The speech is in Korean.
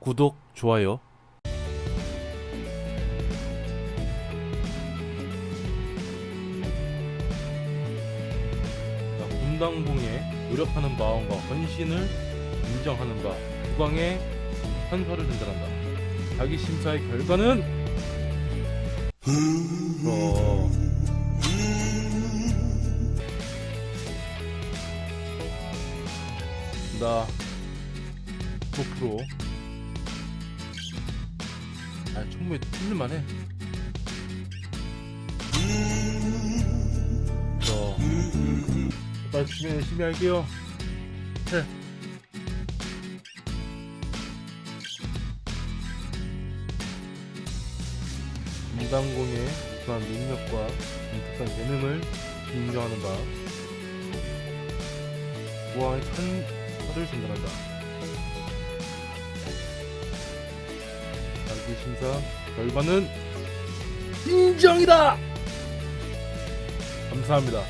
구독, 좋아요. 자, 분당봉에 노력하는 마음과 헌신을 인정하는 바 국왕의 선서를 전달한다. 자기 심사의 결과는 어, 나 5%. 아, 충분히 틀릴만 해. 저, 열심히, 열심히 할게요. 네. 인당공의 우수한 능력과 독특한 재능을 인정하는 바 우왕의 찬서를 전달한다. 자기 심사 결과는 인정이다. 감사합니다.